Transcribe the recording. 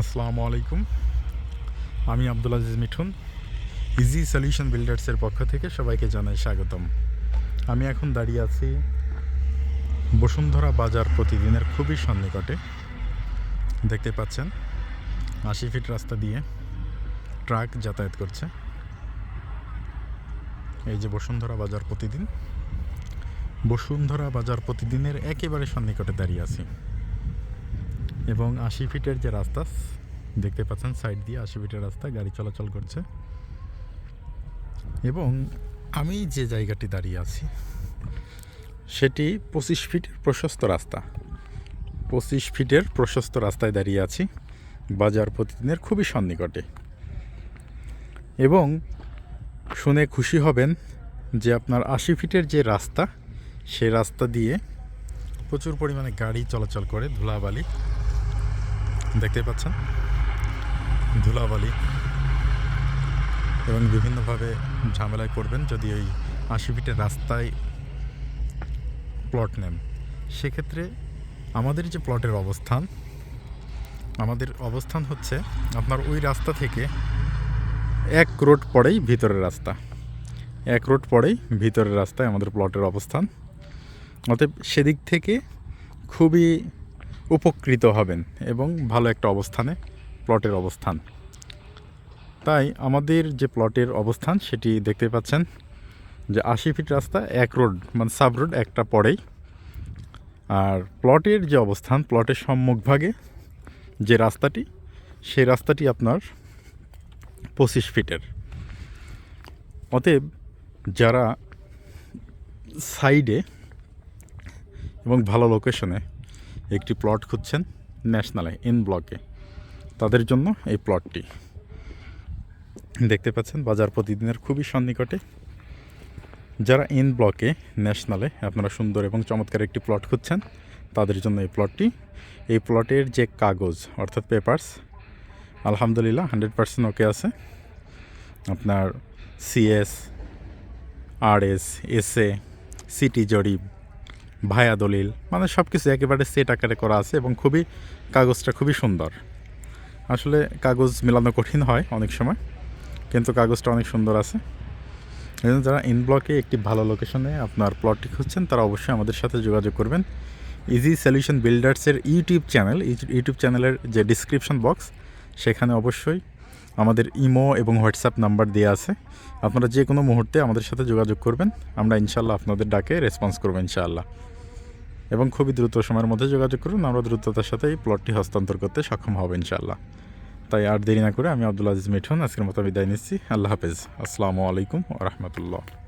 আসসালামু আলাইকুম। আমি আব্দুল আজিজ মিঠুন ইজি সলিউশন বিল্ডার্সের পক্ষ থেকে সবাইকে জানাই স্বাগতম। আমি এখন দাঁড়িয়ে আছি বসুন্ধরা বাজার প্রতিদিনের খুবই সন্নিকটে। দেখতে পাচ্ছেন, আশি ফিট রাস্তা দিয়ে ট্রাক যাতায়াত করছে। এই যে বসুন্ধরা বাজার প্রতিদিন, বসুন্ধরা বাজার প্রতিদিনের একেবারে সন্নিকটে দাঁড়িয়ে আছি। এবং আশি ফিটের যে রাস্তা, দেখতে পাচ্ছেন সাইড দিয়ে আশি ফিটের রাস্তা, গাড়ি চলাচল করছে। এবং আমি যে জায়গাটি দাঁড়িয়ে আছি, সেটি পঁচিশ ফিটের প্রশস্ত রাস্তা। পঁচিশ ফিটের প্রশস্ত রাস্তায় দাঁড়িয়ে আছি, বাজার প্রতিদিনের খুবই সন্নিকটে। এবং শুনে খুশি হবেন যে আপনার আশি ফিটের যে রাস্তা সেই রাস্তা দিয়ে প্রচুর পরিমাণে গাড়ি চলাচল করে ধুলাবালি। দেখতে পাচ্ছেন। ধুলাবালি এবং বিভিন্নভাবে ঝামেলায় করবেন যদি ওই আশি ফিটের রাস্তায় প্লট নেন। সেক্ষেত্রে আমাদের যে প্লটের অবস্থান, আমাদের অবস্থান হচ্ছে আপনার ওই রাস্তা থেকে এক রোড পরেই ভিতরের রাস্তা। এক রোড পরেই ভিতরের রাস্তায় আমাদের প্লটের অবস্থান। অতএব সেদিক থেকে খুবই উপকৃত হবেন এবং ভালো একটা অবস্থানে প্লটের অবস্থান। তাই আমাদের যে প্লটের অবস্থান সেটি দেখতে পাচ্ছেন যে আশি ফিট রাস্তা, এক রোড মানে সাব রোড একটা পরেই। আর প্লটের যে অবস্থান, প্লটের সম্মুখভাগে যে রাস্তাটি, সেই রাস্তাটি আপনার পঁচিশ ফিটের। অতএব যারা সাইডে এবং ভালো লোকেশনে একটি প্লট খুঁজছেন ন্যাশনালে ইন ব্লকে। তাদের জন্য এই প্লটটি। দেখতে পাচ্ছেন, বাজার প্রতিদিনের খুবই সন্নিকটে। যারা ইন ব্লকে ন্যাশনালে আপনারা সুন্দর এবং চমৎকার একটি প্লট খুঁজছেন, তাদের জন্য এই প্লটটি। এই প্লটের যে কাগজ, অর্থাৎ পেপারস, আলহামদুলিল্লাহ হান্ড্রেড পার্সেন্ট ওকে আছে। আপনার সিএস আরএস এসএ সিটি জরিপ ভায়া দলিল মানে সব কিছু একেবারে সেট আকারে করা আছে এবং খুবই, কাগজটা খুবই সুন্দর। আসলে কাগজ মেলানো কঠিন হয় অনেক সময়, কিন্তু কাগজটা অনেক সুন্দর আছে। যারা ইন ব্লকে একটি ভালো লোকেশনে আপনার প্লটটি খুঁজছেন, তারা অবশ্যই আমাদের সাথে যোগাযোগ করবেন। ইজি সলিউশন বিল্ডার্সের ইউটিউব চ্যানেল ইউটিউব চ্যানেলের যে ডিসক্রিপশন বক্স সেখানে অবশ্যই আমাদের ইমো এবং হোয়াটসঅ্যাপ নাম্বার দেওয়া আছে। আপনারা যে কোনো মুহূর্তে আমাদের সাথে যোগাযোগ করবেন, আমরা ইনশাল্লাহ আপনাদের ডাকে রেসপন্স করব ইনশাআল্লাহ। এবং খুবই দ্রুত সময়ের মধ্যে যোগাযোগ করুন। আমরা দ্রুততার সাথে এই প্লটটি হস্তান্তর করতে সক্ষম হবে ইনশাআল্লাহ। তাই আর দেরি না করে আমি আব্দুল আজিজ মিঠুন, আজকের মতো বিদায় নিচ্ছি। আল্লাহ হাফেজ। আসসালামু আলাইকুম রহমতুল্লাহ।